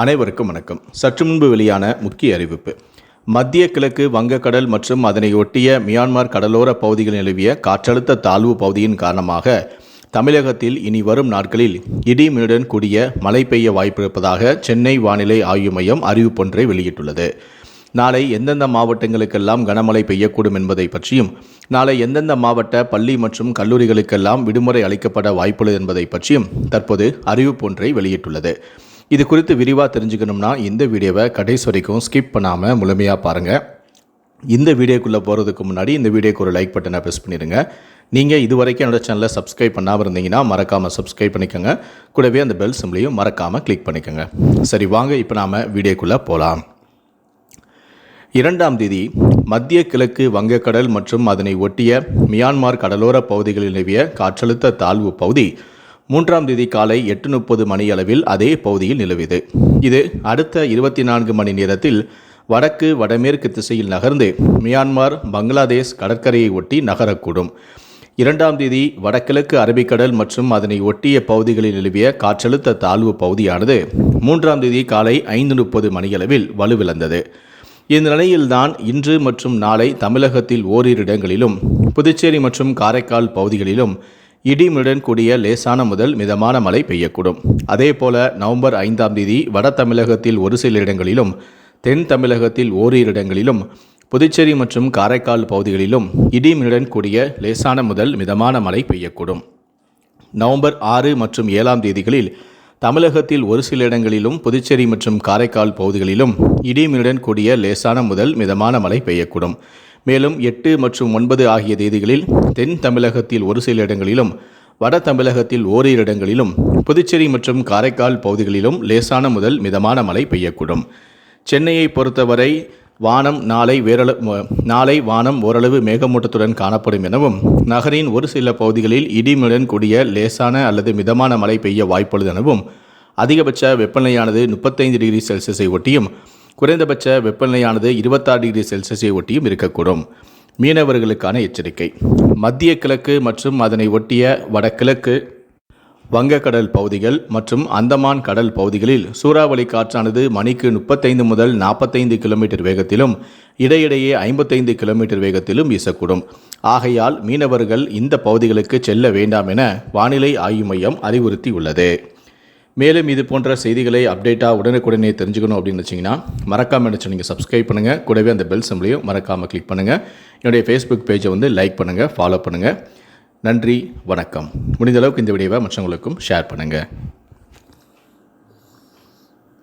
அனைவருக்கும் வணக்கம். சற்று முன்பு வெளியான முக்கிய அறிவிப்பு. மத்திய கிழக்கு வங்கக்கடல் மற்றும் அதனை ஒட்டிய மியான்மர் கடலோர பகுதிகள் நிலவிய காற்றழுத்த தாழ்வு பகுதியின் காரணமாக தமிழகத்தில் இனி வரும் நாட்களில் இடிமின்னுடன் கூடிய மழை பெய்ய வாய்ப்பிருப்பதாக சென்னை வானிலை ஆய்வு மையம் அறிவிப்பொன்றை வெளியிட்டுள்ளது. நாளை எந்தெந்த மாவட்டங்களுக்கெல்லாம் கனமழை பெய்யக்கூடும் என்பதை பற்றியும் நாளை எந்தெந்த மாவட்ட பள்ளி மற்றும் கல்லூரிகளுக்கெல்லாம் விடுமுறை அளிக்கப்பட வாய்ப்புள்ளது என்பதை பற்றியும் தற்போது அறிவிப்பொன்றை வெளியிட்டுள்ளது. இது குறித்து விரிவாக தெரிஞ்சுக்கணும்னா இந்த வீடியோவை கடைசி வரைக்கும் ஸ்கிப் பண்ணாமல் முழுமையாக பாருங்கள் இந்த வீடியோக்குள்ளே போகிறதுக்கு முன்னாடி இந்த வீடியோக்கு ஒரு லைக் பட்டனை ப்ரெஸ் பண்ணிடுங்க நீங்கள் இது வரைக்கும் என்னோடய சேனலை சப்ஸ்கிரைப் பண்ணாமல் இருந்தீங்கன்னா மறக்காமல் சப்ஸ்கிரைப் பண்ணிக்கோங்க. கூடவே அந்த பெல் சிம்லையும் மறக்காமல் கிளிக் பண்ணிக்கோங்க. சரி வாங்க இப்போ நாம் வீடியோக்குள்ளே போகலாம் இரண்டாம் தேதி மத்திய கிழக்கு வங்கக்கடல் மற்றும் அதனை ஒட்டிய மியான்மர் கடலோர பகுதிகளில் நிலவிய காற்றழுத்த தாழ்வு பகுதி மூன்றாம் தேதி காலை எட்டு முப்பது மணியளவில் அதே பகுதியில் நிலவியது. இது அடுத்த இருபத்தி நான்கு மணி நேரத்தில் வடக்கு வடமேற்கு திசையில் நகர்ந்து மியான்மர் பங்களாதேஷ் கடற்கரையை ஒட்டி நகரக்கூடும். இரண்டாம் தேதி வடகிழக்கு அரபிக்கடல் மற்றும் அதனை ஒட்டிய பகுதிகளில் நிலவிய காற்றழுத்த தாழ்வு பகுதியானது மூன்றாம் தேதி காலை ஐந்து முப்பது மணியளவில் வலுவிழந்தது. இந்த நிலையில்தான் இன்று மற்றும் நாளை தமிழகத்தில் ஓரிரு இடங்களிலும் புதுச்சேரி மற்றும் காரைக்கால் பகுதிகளிலும் இடிமுடன் கூடிய லேசான முதல் மிதமான மழை பெய்யக்கூடும். அதேபோல நவம்பர் ஐந்தாம் தேதி வட தமிழகத்தில் ஒரு சில இடங்களிலும் தென் தமிழகத்தில் ஓரிரு இடங்களிலும் புதுச்சேரி மற்றும் காரைக்கால் பகுதிகளிலும் இடிமுடன் கூடிய லேசான முதல் மிதமான மழை பெய்யக்கூடும். நவம்பர் ஆறு மற்றும் ஏழாம் தேதிகளில் தமிழகத்தில் ஒரு சில இடங்களிலும் புதுச்சேரி மற்றும் காரைக்கால் பகுதிகளிலும் இடிமின்னுடன் கூடிய லேசான முதல் மிதமான மழை பெய்யக்கூடும். மேலும் எட்டு மற்றும் ஒன்பது ஆகிய தேதிகளில் தென் தமிழகத்தில் ஒரு சில இடங்களிலும் வட தமிழகத்தில் ஓரிரு இடங்களிலும் புதுச்சேரி மற்றும் காரைக்கால் பகுதிகளிலும் லேசான முதல் மிதமான மழை பெய்யக்கூடும். சென்னையை பொறுத்தவரை வானம் நாளை வேறள நாளை வானம் ஓரளவு மேகமூட்டத்துடன் காணப்படும் எனவும் நகரின் ஒரு சில பகுதிகளில் இடிமுடன் கூடிய லேசான அல்லது மிதமான மழை பெய்ய வாய்ப்புள்ளது எனவும் அதிகபட்ச வெப்பநிலையானது முப்பத்தைந்து டிகிரி செல்சியஸை ஒட்டியும் குறைந்தபட்ச வெப்பநிலையானது இருபத்தாறு டிகிரி செல்சியஸை ஒட்டியும் இருக்கக்கூடும். மீனவர்களுக்கான எச்சரிக்கை. மத்திய கிழக்கு மற்றும் அதனை ஒட்டிய வடகிழக்கு வங்கக்கடல் பகுதிகள் மற்றும் அந்தமான் கடல் பகுதிகளில் சூறாவளி காற்றானது மணிக்கு முப்பத்தைந்து முதல் நாற்பத்தைந்து கிலோமீட்டர் வேகத்திலும் இடையிடையே ஐம்பத்தைந்து கிலோமீட்டர் வேகத்திலும் வீசக்கூடும். ஆகையால் மீனவர்கள் இந்த பகுதிகளுக்கு செல்ல வேண்டாம் என வானிலை ஆய்வு மையம் அறிவுறுத்தியுள்ளது. மேலும் இது போன்ற செய்திகளை அப்டேட்டாக உடனுக்குடனே தெரிஞ்சுக்கணும் அப்படின்னு வச்சிங்கன்னா மறக்காமல் நினச்சி நீங்கள் சப்ஸ்கிரைப் பண்ணுங்கள் கூடவே அந்த பெல் சிம்லையும் மறக்காமல் கிளிக் பண்ணுங்கள் என்னுடைய ஃபேஸ்புக் பேஜை வந்து லைக் பண்ணுங்கள் ஃபாலோ பண்ணுங்கள் நன்றி வணக்கம். முடிந்தளவுக்கு இந்த வீடியோவை மற்றவங்களுக்கும் ஷேர் பண்ணுங்கள்